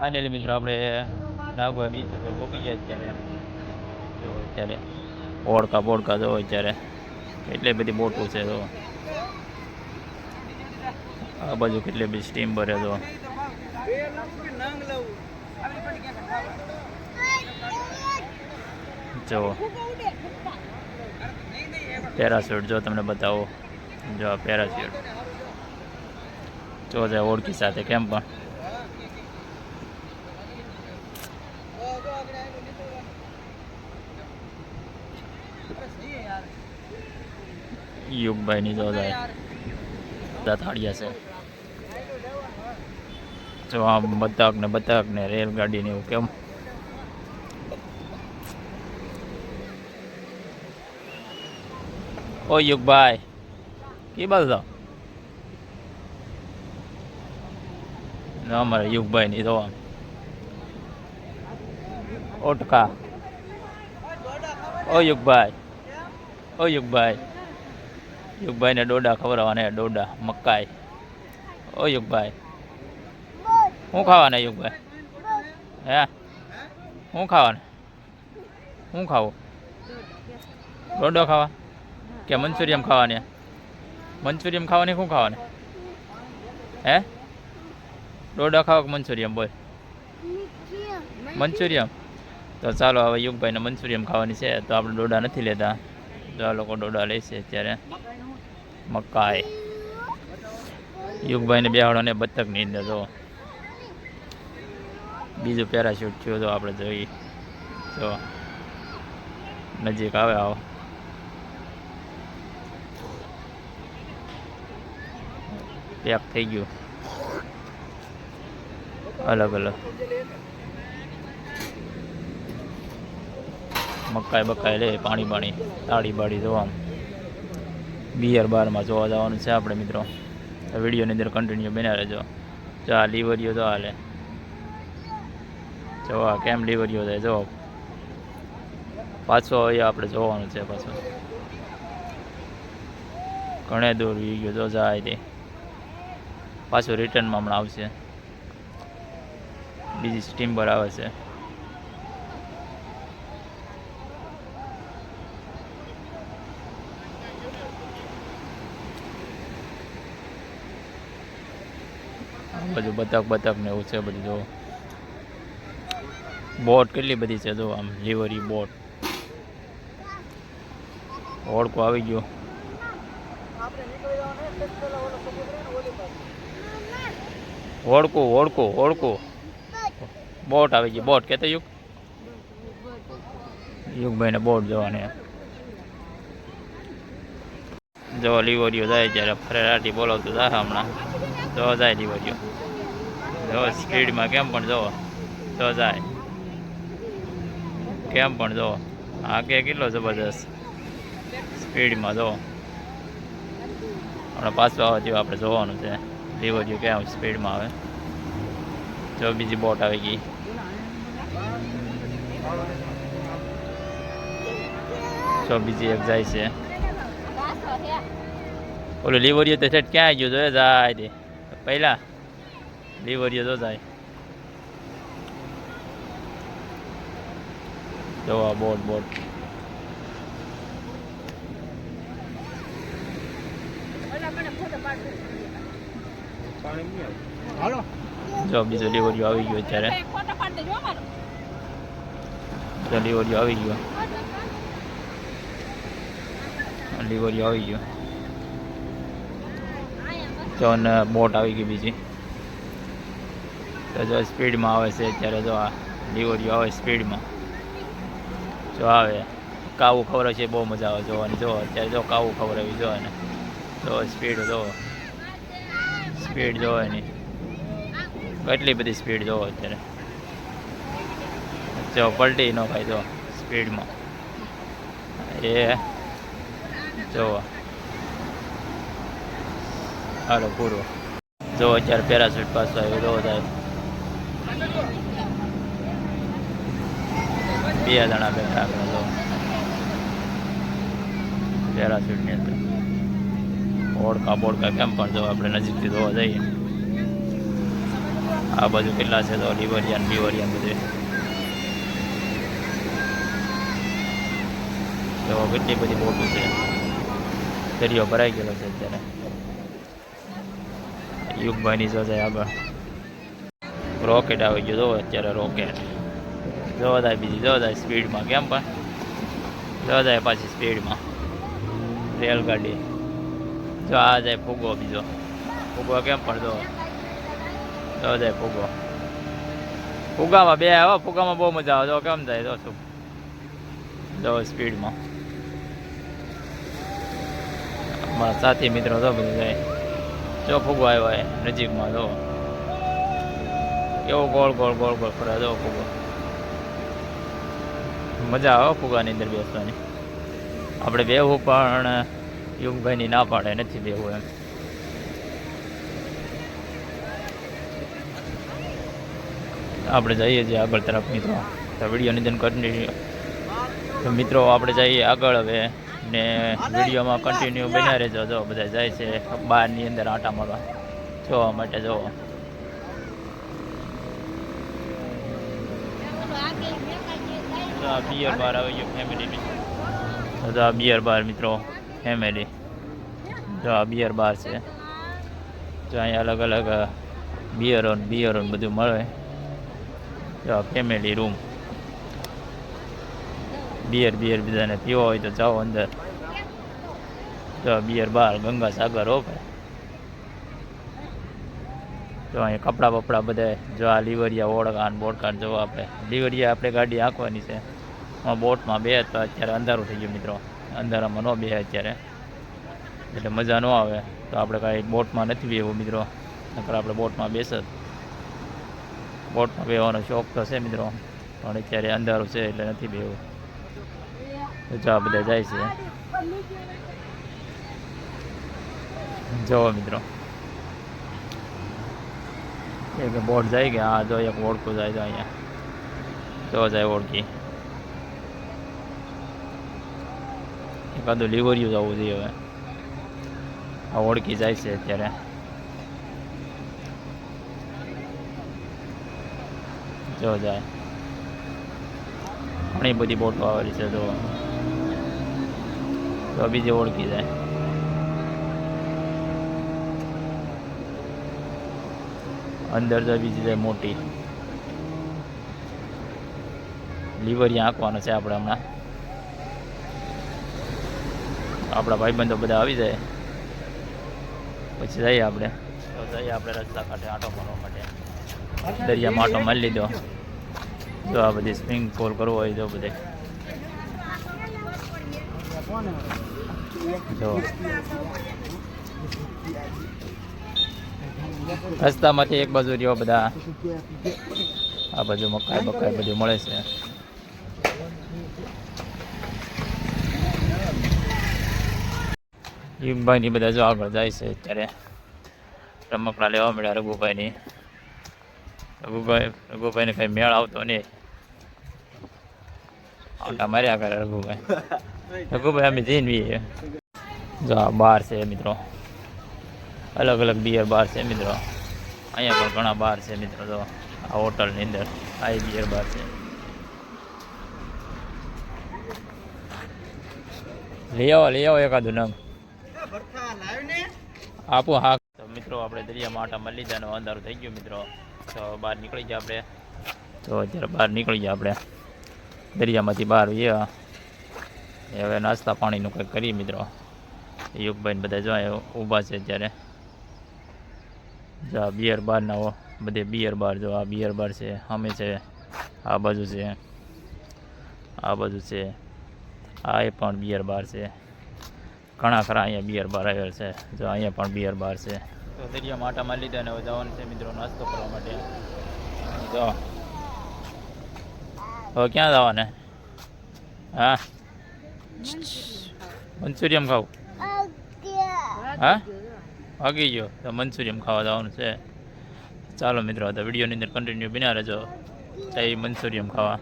Finally મિત્રો આપણે Nagoa beach ઉપર પહોંચી ગયા અત્યારે જો અત્યારે ઓળકા બોડકા જો અત્યારે કેટલી બધી બોટો છે જો આ બાજુ કેટલી બધી સ્ટીમ ભરે જો જો પેરાશૂટ જો તમને બતાવો જો આ પેરાશૂટ જો જાય ઓળખી સાથે કેમ પણ યુગભાઈની જો દાતાળિયા છે. જો આ બતક ને બતક ને રેલગાડી ને એવું કેમ. ઓ યુગભાઈ, કી બોલતો અમારે યુગભાઈ ની તો ઓટકા. ઓ યુગભાઈ ઓ યુગભાઈ. યુગભાઈ ને ડોડા ખવડાવવાના ડોડા, મકાઈ. ઓ યુગભાઈ. શું ખાવાના યુગભાઈ? હે? શું ખાવાના? શું ખાવું? ડોડો ખાવા? કે મંચુરિયમ ખાવાની? મંચુરિયમ ખાવાની શું ખાવાની? હે? ડોડા ખાવા કે મંચુરિયમ બોલ? મંચુરિયમ તો ચાલો હવે યુગભાઈને મંચુરિયમ ખાવાની છે, તો આપણે ડોડા નથી લેતા. તો આ લોકો ડોડા લેશે અત્યારે. મકાઈ. યુગભાઈને બેહાડો ને બતકની અંદર જો બીજું પેરાશૂટ થયું તો આપણે જોઈએ. જો, નજીક આવે આવો. પેક થઈ ગયું. અલગ અલગ. મકાઈ બકાઈ લે, પાણી પાણી તાળી બાળી જોવા બિયર બારમાં જોવા જવાનું છે આપણે મિત્રો. વિડીયોની અંદર કન્ટિન્યુ બન્યા રહેજો. જો આ લીવરીઓ તો હાલે. જો કેમ લીવરીઓ થાય, જો. પાછો અહીંયા આપણે જોવાનું છે પાછું. ઘણે દૂર વી ગયો, જો જાય તે પાછું રિટર્નમાં હમણાં આવશે. બીજી સ્ટીમ પર આવે છે. બધું બતક બતક ને એવું છે બધું જો. બોટ કેટલી બધી છે જો આમ લીવરી બોટ. ઓળકો આવી ગયો. ઓળકું ઓળકું ઓળકું બોટ આવી ગઈ, બોટ કેતો યુગ? યુગભાઈને બોટ જોવાની. જો લીવરીઓ જાય જ્યારે ફરેરાટી બોલાવતું જાય હમણાં. જો જાય લીવરીઓ જો સ્પીડમાં કેમ પણ જો તો જાય. કેમ પણ જો કે કેટલો જબરદસ્ત સ્પીડમાં જો હમણાં પાછું આવે તેવું આપણે જોવાનું છે લીવરીઓ કેમ સ્પીડમાં આવે. જો બીજી બોટ આવી ગઈ. જો બીજી એક જાય છે. ઓલું લીવરીઓ તો છે ક્યાં ગયો જો જાય તે. પહેલા. લીવરીઓ તો જાય જો આ બોટ બોટ. જો બીજો લીવરીઓ આવી ગયો અત્યારે. લીવરીઓ આવી ગયો. લીવરીઓ આવી ગયો. જો ને બોટ આવી ગઈ બીજી. તો જો સ્પીડમાં આવે છે અત્યારે, જો આ લીવરીઓ આવે સ્પીડમાં. જો આવે. કાવું ખબર છે બહુ મજા આવે જોવાની. જો, અત્યારે જો કાવું ખબર આવી જો ને જો સ્પીડ જો. સ્પીડ જો એની કેટલી બધી સ્પીડ જોવો અત્યારે. જો, પલટી ન ખાય, જો, સ્પીડમાં. એ, જોવો. હાલો, પૂરો. જો અત્યારે પેરાશૂટ પાછો આવ્યો, જો થાય બે જણા બેઠા આપણે જો. પેરાશૂટની અંદર. ઓળખા બોળખા કેમ પણ જો આપણે નજીકથી જોવા જઈએ. આ બાજુ કેટલા છે તો લીવરિયાન બીવરિયાન બધું. તો કેટલી બધી મોટું છે. દરિયો ભરાઈ ગયેલો છે અત્યારે. યુગભાઈની જો જાય આગળ. રોકેટ આવી ગયો જોવો અત્યારે રોકેટ જાય બીજી જાય સ્પીડમાં કેમ પણ? જાય પાછી સ્પીડમાં રેલગાડી. જો આ જાય ફૂગો બીજો. ફૂગો કેમ પણ જો. જાય ફૂગો. ફુગામાં બે આવો ફુગામાં બહુ મજા આવે. જો કેમ જાય જો શું? જો સ્પીડમાં અમારા સાથી મિત્રો તો બધું જાય. જો ફૂગો આવ્યો હોય નજીકમાં, જો. કેવો ગોળ ગોળ ગોળ ગોળ ફરે, જો ફૂગો. મજા આવે ફૂગાની અંદર બેસવાની. આપણે બેવું પણ યુગભાઈની ના પાડે, નથી બેવું એમ. આપણે જઈએ છીએ આગળ તરફ, મિત્રો. તો નિધન તો મિત્રો, આપણે જઈએ આગળ હવે. ને વિડીયોમાં કન્ટિન્યુ બન્યા રહેજો. જો બધા જાય છે બહારની અંદર આટા મારવા. જોવા માટે જોવો બિયર બાર આવી ગયો ફેમિલી તો આ બિયર બાર મિત્રો ફેમિલી જો આ બિયર બાર છે. જો અહીંયા અલગ અલગ બિયરો બિયરો બધું મળે. જો આ ફેમિલી રૂમ બિયર બિયર બધાને પીવો હોય તો જાઓ અંદર. તો બિયર બાર ગંગા સાગર હો ભાઈ. જો અહીંયા કપડાં બપડા બધા જો લીવરિયા ઓળખાણ બોડકાણ જો આપણે. લીવરિયા આપણે ગાડી આંકવાની છે. બોટમાં બે તો અત્યારે અંધારું થઈ ગયું મિત્રો. અંધારામાં ન બે અત્યારે. એટલે મજા ન આવે. તો આપણે કાંઈ બોટમાં નથી બેવું મિત્રો. નકર આપણે બોટમાં બેસત. બોટમાં બેવાનો શોખ તો છે મિત્રો. પણ અત્યારે અંધારું છે એટલે નથી બેવું તો જો આ બધા જાય છે. જોવો મિત્રો. એક બોટ જાય કે આ જો એક ઓળખું જાય તો અહીંયા. જો જાય ઓળખી. એકાદું લીવરિયું જવું જોઈએ હવે. આ ઓળખી જાય છે અત્યારે. જો જાય. ઘણી બધી બોટો આવેલી છે જો તો બીજે ઓળખી જાય. અંદર તો બીજી જાય મોટી. લીવરિયા આંકવાનો છે આપણે હમણાં. આપણા ભાઈબંધો બધા આવી જાય. પછી જઈએ આપણે. તો જઈએ આપણે રસ્તા કાંઠે આંટો મારવા માટે. દરિયામાં આંટો મારી લીધો. જો આ બધી સ્વિમિંગ પુલ કરવો હોય તો બધે. જો. રસ્તામાંથી એક બાજુ રહ્યો બધા. આ બાજુ મકાઈ બકાઈ બધું મળે છે. ની બધા જો આગળ જાય છે અત્યારે. રમકડા લેવા મળ્યા રઘુભાઈની. રઘુભાઈ, રઘુભાઈને કઈ મેળ આવતો નહીં. આટા માર્યા કરે રઘુભાઈ. રઘુભાઈ અમે જઈને જો આ બાર છે મિત્રો અલગ અલગ બિયર બાર છે મિત્રો અહીંયા પણ ઘણા બાર છે મિત્રો જો આ હોટલની અંદર આ બિયર બાર છે। લઈ આવો લઈ આવો એકાદું નંગ। આપો હા તો મિત્રો, આપણે દરિયામાં આટામાં લીધાનો અંધારું થઈ ગયું મિત્રો। તો બહાર નીકળી ગયા આપણે। તો અત્યારે બહાર નીકળી ગયા આપણે। દરિયામાંથી બહાર ગયા એ હવે નાસ્તા પાણીનું કંઈક કરીએ મિત્રો. યુગભાઈને બધા જો અહીંયા ઊભા છે અત્યારે. જો આ બિયર બારના હો, બધે બિયર બાર જો આ બિયર બાર છે, અમે છે, આ બાજુ છે, આ બાજુ છે, આ એ પણ બિયર બાર છે. ઘણા ખરા અહીંયા બિયર બાર આવેલ છે, જો અહીંયા પણ બિયર બાર છે. તો દરિયામાં આટામાં લીધા ને હવે જવાનું છે મિત્રો નાસ્તો કરવા માટે. જો. હવે ક્યાં જવાને? હા. મંચુરિયમ ખાવું. હા? વાગી ગયો. તો મંચુરિયમ ખાવા જવાનું છે. ચાલો મિત્રો તો વિડીયોની અંદર કન્ટિન્યુ બિના રહેજો. જઈ મંચુરિયમ ખાવા.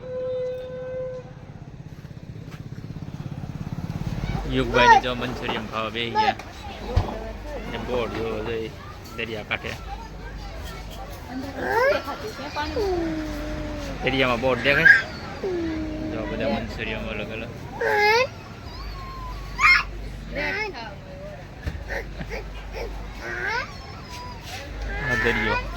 યુગભાઈની જો મંચુરિયમ ખાવા બે ગયા. ને બોર્ડ જોવો જોઈ દરિયા કાંઠે. દરિયામાં બોટ દેખાય? જો બધા મંચુરિયમ અલગ અલગ દરિયો.